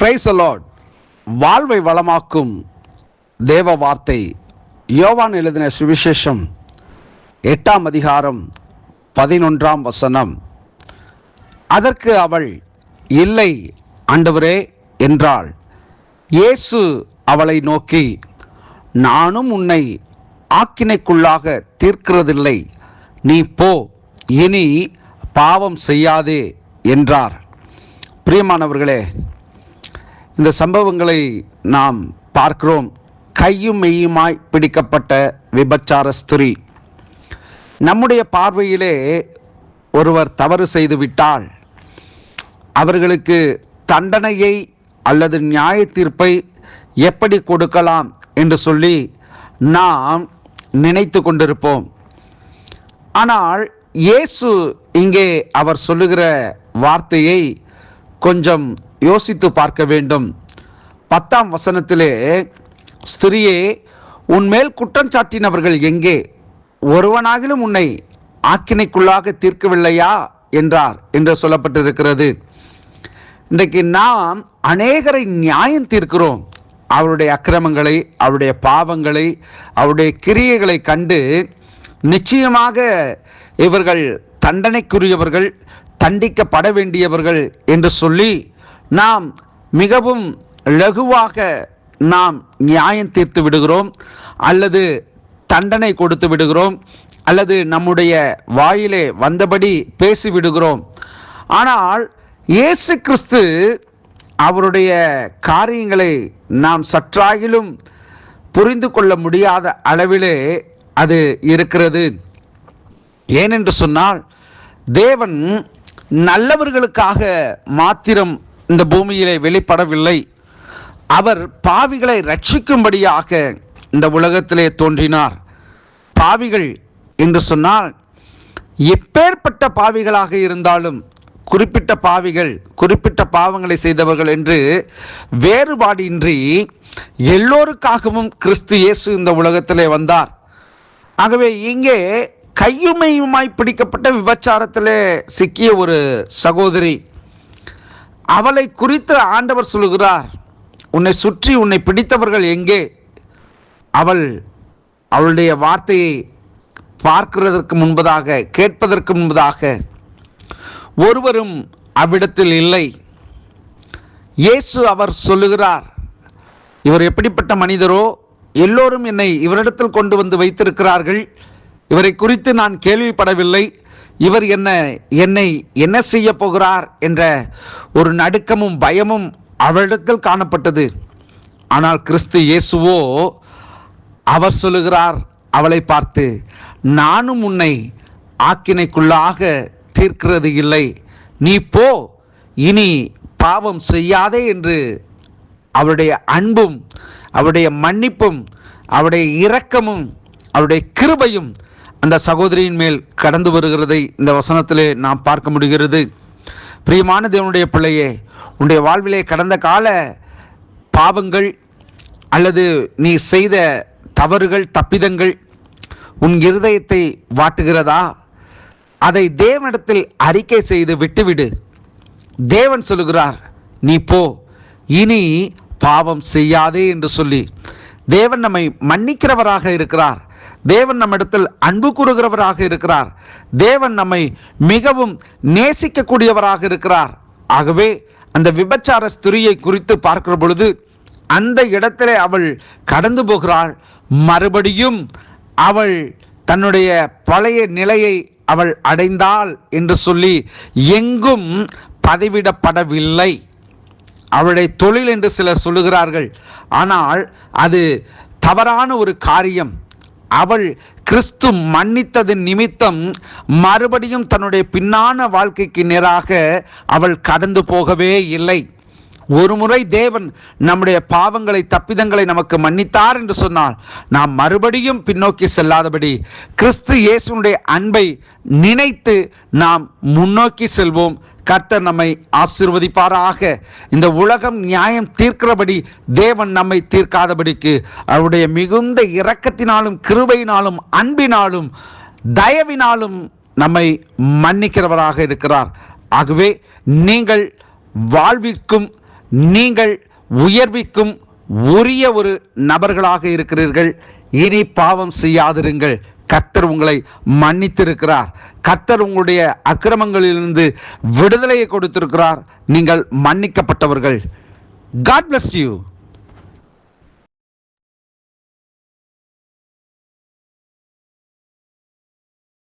Price allot வாழ்வை வளமாக்கும் தேவ வார்த்தை யோவான் எழுதின சுவிசேஷம் எட்டாம் அதிகாரம் பதினொன்றாம் வசனம். அதற்கு அவள் இல்லை ஆண்டவரே என்றாள். இயேசு அவளை நோக்கி நானும் உன்னை ஆக்கினைக்குள்ளாக தீர்க்கிறதில்லை. நீ போ இனி பாவம் செய்யாதே என்றார். பிரியமானவர்களே இந்த சம்பவங்களை நாம் பார்க்கிறோம். கையும் மெய்யுமாய் பிடிக்கப்பட்ட விபச்சார ஸ்திரீ. நம்முடைய பார்வையிலே ஒருவர் தவறு செய்து விட்டால் அவர்களுக்கு தண்டனையை அல்லது நியாய தீர்ப்பை எப்படி கொடுக்கலாம் என்று சொல்லி நாம் நினைத்து கொண்டிருப்போம். ஆனால் இயேசு இங்கே அவர் சொல்லுகிற வார்த்தையை கொஞ்சம் யோசித்து பார்க்க வேண்டும். பத்தாம் வசனத்திலே ஸ்திரியே உன்மேல் குற்றம் சாட்டினவர்கள் எங்கே? ஒருவனாகிலும் உன்னை ஆக்கினைக்குள்ளாக தீர்க்கவில்லையா? என்றார் என்று சொல்லப்பட்டிருக்கிறது. இன்றைக்கு நாம் அநேகரை நியாயம் தீர்க்கிறோம். அவருடைய அக்கிரமங்களை அவருடைய பாவங்களை அவருடைய கிரியைகளை கண்டு நிச்சயமாக இவர்கள் தண்டனைக்குரியவர்கள் தண்டிக்கப்பட வேண்டியவர்கள் என்று சொல்லி நாம் மிகவும் லகுவாக நாம் நியாயம் தீர்த்து விடுகிறோம் அல்லது தண்டனை கொடுத்து விடுகிறோம் அல்லது நம்முடைய வாயிலே வந்தபடி பேசி விடுகிறோம். ஆனால் இயேசு கிறிஸ்து அவருடைய காரியங்களை நாம் சற்றாகிலும் புரிந்து கொள்ள முடியாத அளவிலே அது இருக்கிறது. ஏனென்று சொன்னால் தேவன் நல்லவர்களுக்காக மாத்திரம் இந்த பூமியிலே வெளிப்படவில்லை. அவர் பாவிகளை ரட்சிக்கும்படியாக இந்த உலகத்திலே தோன்றினார். பாவிகள் என்று சொன்னால் எப்பேற்பட்ட பாவிகளாக இருந்தாலும் குறிப்பிட்ட பாவிகள் குறிப்பிட்ட பாவங்களை செய்தவர்கள் என்று வேறுபாடின்றி எல்லோருக்காகவும் கிறிஸ்து இயேசு இந்த உலகத்திலே வந்தார். ஆகவே இங்கே கையுமையுமாய் பிடிக்கப்பட்ட விபச்சாரத்திலே சிக்கிய ஒரு சகோதரி அவளை குறித்து ஆண்டவர் சொல்லுகிறார் உன்னை சுற்றி உன்னை பிடித்தவர்கள் எங்கே? அவள் அவளுடைய வார்த்தையை பார்க்கிறதற்கு முன்பதாக கேட்பதற்கு முன்பதாக ஒருவரும் அவ்விடத்தில் இல்லை. இயேசு அவர் சொல்லுகிறார் இவர் எப்படிப்பட்ட மனிதரோ எல்லோரும் என்னை இவரிடத்தில் கொண்டு வந்து வைத்திருக்கிறார்கள். இவரை குறித்து நான் கேள்விப்படவில்லை. இவர் என்ன என்னை என்ன செய்ய போகிறார் என்ற ஒரு நடுக்கமும் பயமும் அவரிடத்தில் காணப்பட்டது. ஆனால் கிறிஸ்து இயேசுவோ அவர் சொல்லுகிறார் அவளை பார்த்து நானும் உன்னை ஆக்கினைக்குள்ளாக தீர்க்கிறது இல்லை. நீ போ இனி பாவம் செய்யாதே என்று அவருடைய அன்பும் அவருடைய மன்னிப்பும் அவருடைய இரக்கமும் அவருடைய கிருபையும் அந்த சகோதரியின் மேல் கடந்து வருகிறதை இந்த வசனத்திலே நாம் பார்க்க முடிகிறது. பிரியமான தேவனுடைய பிள்ளையே உன்னுடைய வாழ்விலே கடந்த கால பாவங்கள் அல்லது நீ செய்த தவறுகள் தப்பிதங்கள் உன் இருதயத்தை வாட்டுகிறதா? அதை தேவனிடத்தில் அறிக்கை செய்து விட்டுவிடு. தேவன் சொல்லுகிறார் நீ போ இனி பாவம் செய்யாதே என்று சொல்லி. தேவன் நம்மை மன்னிக்கிறவராக இருக்கிறார். தேவன் நம்மிடத்தில் அன்பு கூறுகிறவராக இருக்கிறார். தேவன் நம்மை மிகவும் நேசிக்கக்கூடியவராக இருக்கிறார். ஆகவே அந்த விபச்சார ஸ்திரியை குறித்து பார்க்கிற பொழுது அந்த இடத்திலே அவள் கடந்து போகிறாள். மறுபடியும் அவள் தன்னுடைய பழைய நிலையை அவள் அடைந்தாள் என்று சொல்லி எங்கும் பதிவிடப்படவில்லை. அவளுடைய தொழில் என்று சிலர் சொல்லுகிறார்கள். ஆனால் அது தவறான ஒரு காரியம். அவள் கிறிஸ்து மன்னித்ததின் நிமித்தம் மறுபடியும் தன்னுடைய பின்னான வாழ்க்கைக்கு நேராக அவள் கடந்து போகவே இல்லை. ஒரு முறை தேவன் நம்முடைய பாவங்களை தப்பிதங்களை நமக்கு மன்னித்தார் என்று சொன்னால் நாம் மறுபடியும் பின்னோக்கி செல்லாதபடி கிறிஸ்து இயேசுனுடைய அன்பை நினைத்து நாம் முன்னோக்கி செல்வோம் கர்த்தர் நம்மை ஆசிர்வதிப்பாராக. இந்த உலகம் நியாயம் தீர்க்கிறபடி தேவன் நம்மை தீர்க்காதபடிக்கு அவருடைய மிகுந்த இரக்கத்தினாலும் கிருபையினாலும் அன்பினாலும் தயவினாலும் நம்மை மன்னிக்கிறவராக இருக்கிறார். ஆகவே நீங்கள் வாழ்விற்கும் நீங்கள் உயர்விக்கும் உரிய ஒரு நபர்களாக இருக்கிறீர்கள். இனி பாவம் செய்யாதிருங்கள். கத்தர் உங்களை மன்னித்திருக்கிறார். கத்தர் உங்களுடைய அக்கிரமங்களிலிருந்து விடுதலையை கொடுத்திருக்கிறார். நீங்கள் மன்னிக்கப்பட்டவர்கள். God bless you